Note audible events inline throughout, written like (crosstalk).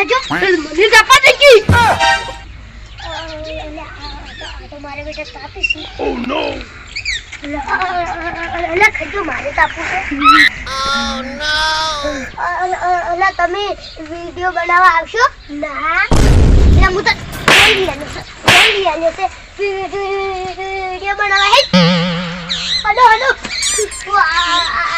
મને કાપા દે કી તમારે બેટા તો- આ મારે બેટા ઓ નો. ખજુ મારે કાપવું છે અલા તમે વીડિયો બનાવવા આવશો ના એટલે હું તો છે છે વીડિયો બનાવવા હે. Hello hello.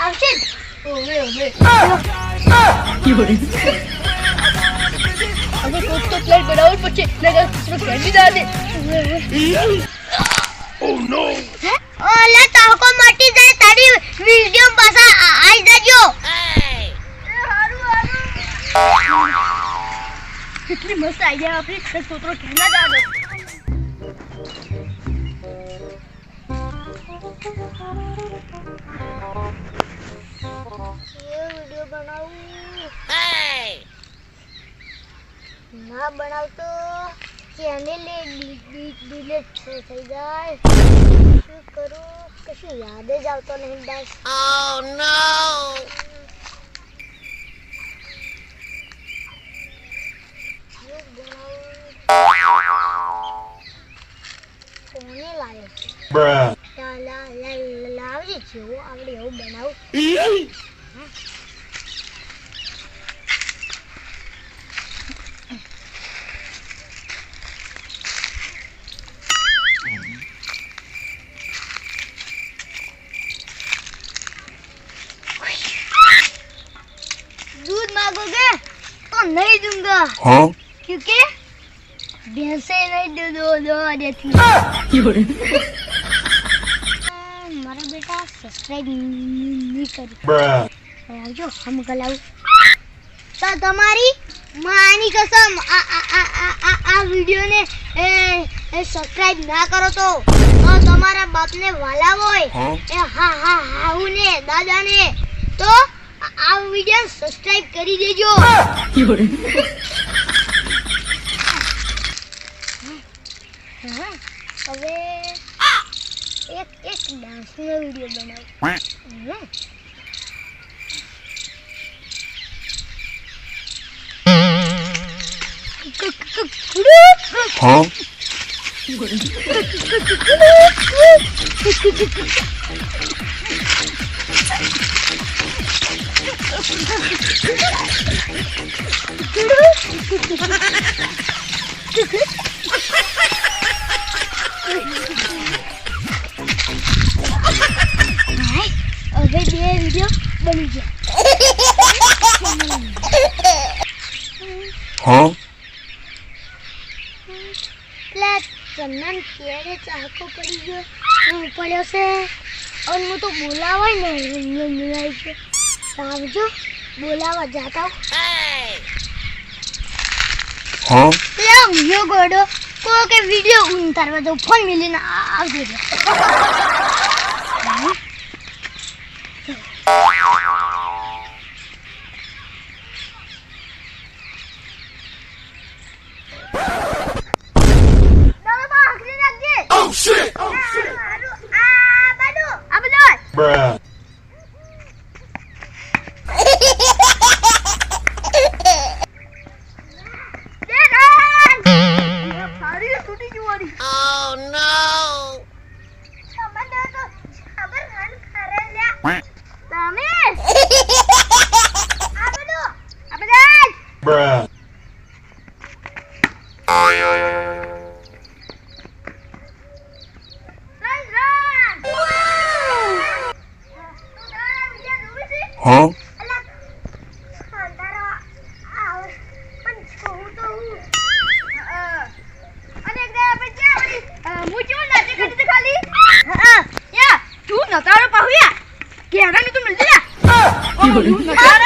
આવશે? ઓવે (laughs) હવે કોક તો પ્લેટ બનાવવું પડશે. નગર કચરો ફેંકી દે દે ઓલે તાકો મટી જાય તારી વીડિયો પાછા આઈ જજો. કેટલી મસ્ત આઈડિયા આપણી તો છોકરો કેના દાદો ના બનાવતો. ચેનલ ડિલીટ થઈ જાય? શું કરું? કશું યાદ જ આવતો નહીં બસ. શું બનાવું? કોને લાવ્યો છે? Bruh. લા- લા- લા- લાવજે જેવું આવડે એવું બનાવું. मांगोगे तो नहीं दूंगा Huh? क्योंकि भैंसे नहीं दूध वो दो देती મારા બેટા સબસ્ક્રાઇબ નહીં કરી Bruh. આવજો હમ ગલાવું તો તમારી માની કસમ આ આ આ આ આ આ વિડિયોને એ એ સબસ્ક્રાઇબ ના કરો તો તો તમારા બાપને વાલા હોય Huh? એ હા હા હાઉને દાદાને તો આ- વિડિયો સબસ્ક્રાઇબ કરી દેજો હવે એક એક ડાન્સનો વિડિયો બનાવો. Huh? હવે બે ચાકો પડી ગયો પડ્યો છે અને હું તો બોલાવાય ને મિલાઈ ગયો આવજો. બોલાવા જાતા Huh? પેલા ઊંઘ્યો ગોડો. કો કે વિડિયો ઉતારવા દો. ફોન મિલીને આવજો રે. દાદા બા હકરી નાખજે. Oh shit! આ હારું, આ બાજુ, આ બાજુ. Bruh. દે દાન. સારી તૂટી જવાની તમને તો ખબર નથી ખરે લ્યા. Quack. તમે આ બાજુ, આ બાજુ. Bruh. Run, run. તું તારા બીજા જોવે છે? Huh? અલા, અંધારો આવે. પણ જોઉં તો હું. અને એક દાડા પછી ક્યાં વળી, અ, હું કેવું નાચે કરી હતી ખાલી હા, યા, તું નતારો પાહુયા યા. ઓ, તું નતારે. આવું.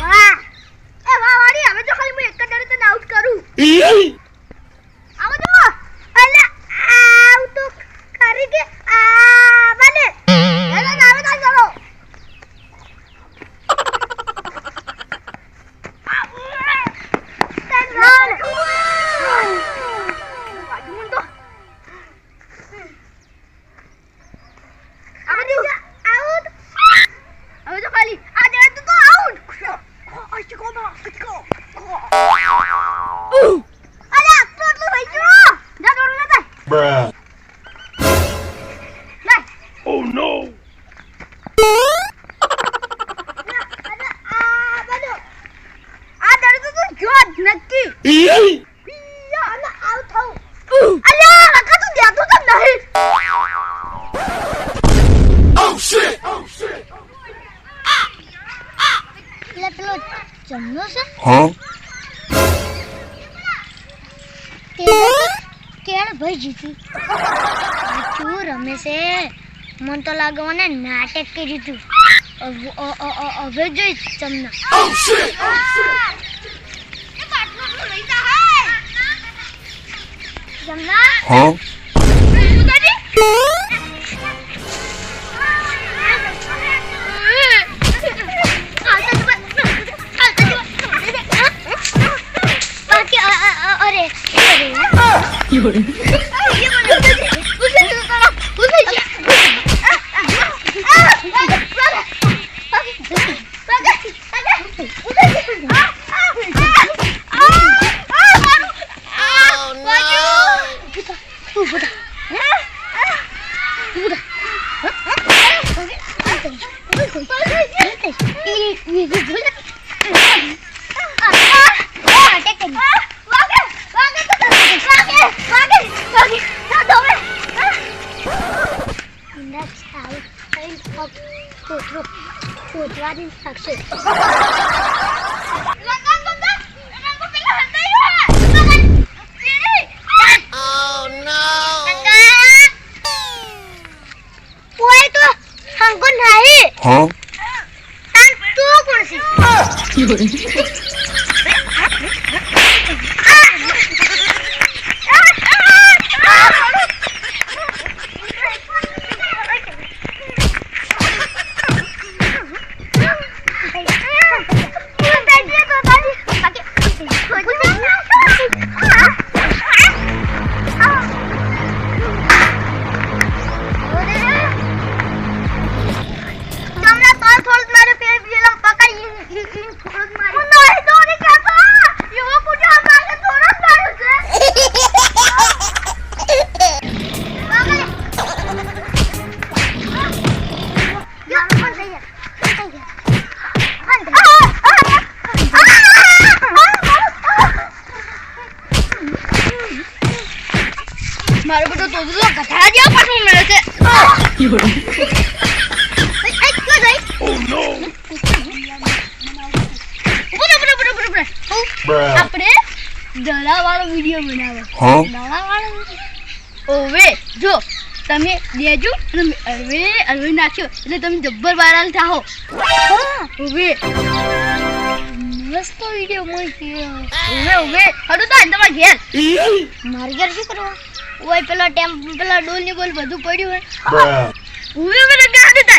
વાહ. એ વાહ વાળી હવે જો ખાલી હું એક જ ડરે તને આઉટ કરું આવો જો અલે આવ તો કરી કે આ બને એને નાવે તાલ કરો વાજુમન તો હવે જો આઉટ હવે જો ખાલી આ દાડે તું તો આઉટ અચકો બા અચકો અરે આટલું આટલું થઈ ગયું જા દોડ લે જા Bruh. લે Oh no! અલે આ બનો આ દાડે તો તું જો જ નક્કી પિયા અલે આવ થાઉ અલ્યા રકા તું દેતો તો નહીં Oh shit! Oh shit! no! પેલો જમનો છે Huh? કેળ ભાઈ જીતી શું રમે છે મન તો લાગે મને નાટક કર્યું તું હવે- જોઈશ તમને. જમના Yeah. (laughs) તો હંગો નહીં Huh? તાન તું કોણ ઊભો રહો, ઊભો રહો. Bruh. આપણે દડાવાળો વીડિયો બનાવો ઓવે જો તમે દેજો અને હવે હવે નાખ્યો. એટલે તમે જબ્બર વાયરલ થાઓ ઓવે. મસ્ત વીડિયો મળશે ઓવે ઓવે. હડું તો તમારા ઘેર. મારે ઘેર શું કરવા? ઓય પેલો ટેમ પેલા ડોલની બોલ બધું પડ્યું હોય ઉવે મને ઓવે તો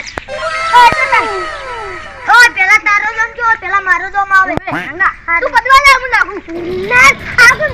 ઓય પેલા તારો જોમ કે પેલા મારો જોમ આવે. ના તું બદલા લે હું નાખું ના આગળ